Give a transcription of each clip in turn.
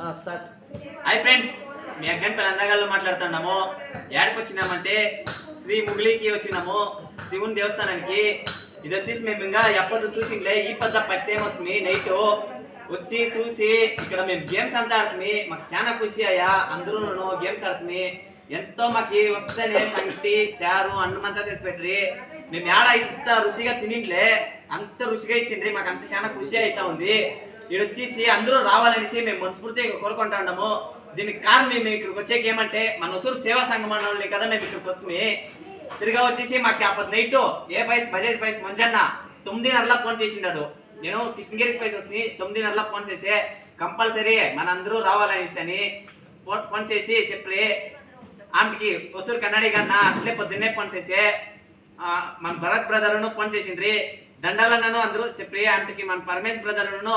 Hi friends మీ అగ్గంపల్లి అందగాళ్ళు మాట్లాడుతున్నాము. ఏడకి వచ్చినామంటే శ్రీ ముగిలికి వచ్చినాము. శివుని దేవస్థానానికి. ఇది వచ్చేసి మేము ఇంకా ఎప్పటి చూసిండే ఈ పద్ద ఫస్ట్ టైం వస్తుంది నైట్ వచ్చి చూసి ఇక్కడ మేము గేమ్స్ అంతా ఆడుతుంది మాకు చాలా ఖుషి అయ్యా. అందరూ గేమ్స్ ఆడుతుంది ఎంతో మాకు వస్తేనే సంగటి సారు అన్నం అంతా చేసి పెట్టరి. మేము ఏడ ఇంత రుచిగా తినింట్లే అంత రుచిగా ఇచ్చిండ్రి. మాకు అంత చాలా ఖుషి అవుతా ఉంది. వచ్చేసి అందరూ రావాలనేసి మేము మనస్ఫూర్తిగా కోరుకుంటున్నాము దీనికి కారణం మేము ఇక్కడికి వచ్చేకి ఏమంటే మన ఉసూరు సేవా సంఘం అన్న కదా మేము ఇక్కడికి వస్తుంది తిరిగా వచ్చేసి మాకు అప్పటి నైట్ ఏ పైస్ బజాజ్ పైస్ మంచన్న తొమ్మిదిన్నరలా ఫోన్ చేసిండాడు. నేను కృష్ణగిరికి పైస్ వస్తుంది తొమ్మిదిన్నరలా ఫోన్ చేసి కంపల్సరీ మనందరూ రావాలనేసి అని ఫోన్ ఫోన్ చేసి చెప్పి ఆమెకి ఒసూరు కన్నడి కన్నా అట్లే పొద్దున్నే ఫోన్ చేసే మన భరత్ బ్రదర్ను ఫోన్ చేసిండ్రి. దండాలన్నను అందరూ చెప్పి ఆంటీకి మన పరమేశ్ బ్రదర్ను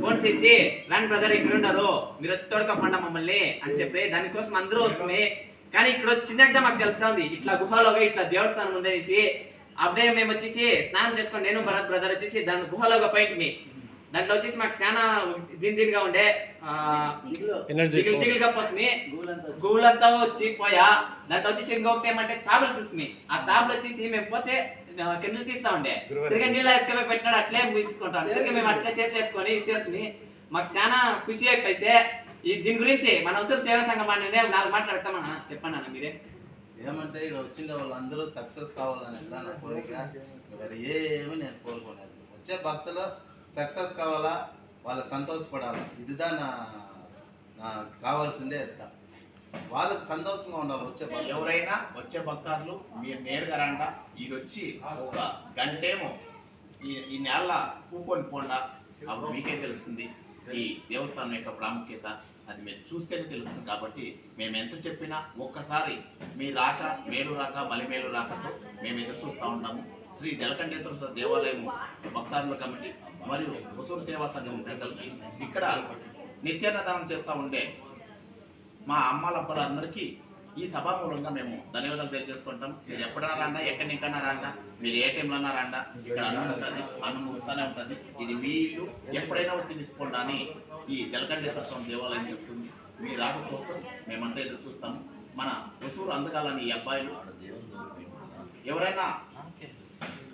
ఫోన్ చేసి రండి బ్రదర్ ఇక్కడ ఉన్నారు మీరు వచ్చి తోడుకోపండి మమ్మల్ని అని చెప్పి దానికోసం అందరూ వస్తుంది. కానీ ఇక్కడ వచ్చిందంటే మాకు తెలుస్తా ఉంది. ఇట్లా గుహలోగా ఇట్లా దేవస్థానం ఉందనేసి అప్పుడే మేము వచ్చేసి స్నానం చేసుకొని నేను భరత్ బ్రదర్ వచ్చేసి దాని గుహలోగా పోయింటి మీ దాంట్లో వచ్చేసి మాకు చాలా దీని దీనిగా ఉండే. దిగులు. దిగులుగా పోతుంది. గుళ్ళంతా వచ్చి పోయా. దాంట్లో వచ్చేసి ఇంకొకటి ఏమంటే తాబులు చూస్తుంది. ఆ తాబులు వచ్చేసి మేము పోతే కెండ్లు తీస్తా ఉండే. తిరిగి నీళ్ళ ఎత్తుకొని పెట్టినాడు అట్లే ముసుకుంటాం తిరిగి మేము అట్లే చేతులు ఎత్తుకొని ఇచ్చేస్తుంది మాకు చాలా ఖుషి అయిపోయి ఈ దీని గురించి మన అవసరం సేవా సంఘం అంటే నాలుగు మాటలు అడతామన్నా చెప్పండి అన్న మీరే. ఏమంటే ఇక్కడ వచ్చిన వాళ్ళందరూ సక్సెస్ కావాలని నా కోరిక? మరి ఏమి నేను కోరుకోలేదు. వచ్చే భక్తులు సక్సెస్ కావాలా? వాళ్ళు సంతోషపడాలి? ఇదిదా నా నా కావాల్సిందే వాళ్ళకి సంతోషంగా ఉండాలి వచ్చే ఎవరైనా వచ్చే భక్తాదులు మీరు నేరుగా రండ ఈడొచ్చి ఒక గంటేమో ఈ ఈ నెల కూకొని పోండా అప్పుడు మీకే తెలుస్తుంది. ఈ దేవస్థానం యొక్క ప్రాముఖ్యత అది మీరు చూస్తేనే తెలుస్తుంది కాబట్టి మేము ఎంత చెప్పినా ఒక్కసారి మీ రాక మేలు రాక బలిమేలు రాకతో మేము ఎదురు చూస్తూ ఉంటాము శ్రీ జలకంఠేశ్వర స్వామి భక్తాదుల కమిటీ మరియు హుసూరు సేవా సంఘం పెద్దలకి ఇక్కడ నిత్యాన్నదానం చేస్తూ ఉండే మా అమ్మాలబ్బలందరికీ ఈ సభామూలంగా మేము ధన్యవాదాలు తెలియజేసుకుంటాం. మీరు ఎప్పుడైనా రాండా? ఎక్కడి నుంచైనా రాండా? మీరు ఏ టైంలో అన్నా రండా? ఇక్కడ అన్నం ఉంటుంది. అన్నం ఉడుతూనే ఉంటుంది. ఇది మీ ఇల్లు. ఎప్పుడైనా వచ్చి తీసుకోండి అని ఈ జలకంఠేశ్వర స్వామి దేవాలయం చెప్తుంది. మీ రాక కోసం మేమంతా ఎదురు చూస్తాము మన వసూరు అందగాలని ఈ అబ్బాయిలు. ఎవరైనా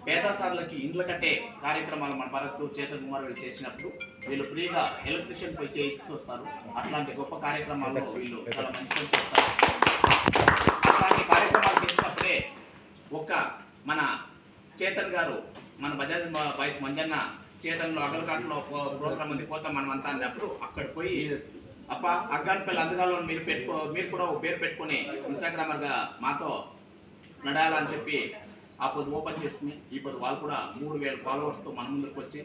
పేదసార్లకి ఇండ్ల కట్టే కార్యక్రమాలు మన భరత్ చేతన్ కుమార్ వీళ్ళు చేసినప్పుడు వీళ్ళు ఫ్రీగా ఎలక్ట్రిషియన్ పోయి చేయించి వస్తారు. అట్లాంటి గొప్ప కార్యక్రమాల్లో వీళ్ళు చాలా మంచి పని చేస్తారు. అట్లాంటి కార్యక్రమాలు చేసినప్పుడే ఒక్క మన చేతన్ గారు మన బజాజ్ బాయ్స్ మంజన్న చేతన్లో అగలకాట్లో ప్రోగ్రామ్ ఉంది పోతాం మనం అంతా అన్నప్పుడు అక్కడ పోయి అప్ప అగ్గానిపల్లి అందగాల్లో మీరు పెట్టుకో మీరు కూడా ఒక పేరు పెట్టుకొని ఇన్స్టాగ్రామర్గా మాతో నడాలని చెప్పి ఆ పొద్దు ఓపెన్ చేస్తుంది ఈ పొద్దు వాళ్ళు కూడా మూడు వేల ఫాలోవర్స్తో మన ముందుకు వచ్చి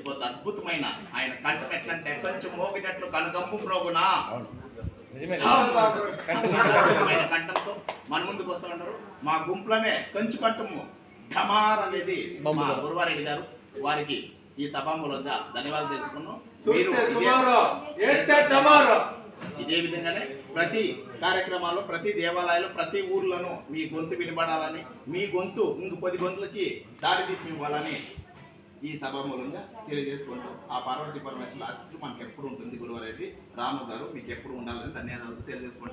పొద్దు అద్భుతమైన ఆయన కంఠం ఎట్లంటే కొంచెం మోగినట్లు కనుగంపు ప్రోగునా. అద్భుతమైన కంఠంతో మన ముందుకు వస్తూ ఉంటారు మా గుంపులోనే కంచు కంఠము ఢమార్ అనేది మా గురువారెడ్డి గారు. వారికి ఈ సభామూలంగా ధన్యవాదాలు తెలుసుకున్నాం. మీరు ఇదే- ఇదే విధంగానే ప్రతి కార్యక్రమాల్లో ప్రతి దేవాలయాలు ప్రతి ఊర్లను మీ గొంతు వినబడాలని మీ గొంతు ఇంక పది గొంతులకి దారి తీసి ఇవ్వాలని ఈ సభ మూలంగా తెలియజేసుకుంటూ ఆ పార్వతీ పరమేశ్వర ఆశీస్సులు మనకి ఎప్పుడు ఉంటుంది గురువారెడ్డి. రాము గారు మీకు ఎప్పుడు ఉండాలని ధన్యవాదాలు తెలియజేసుకుంటాం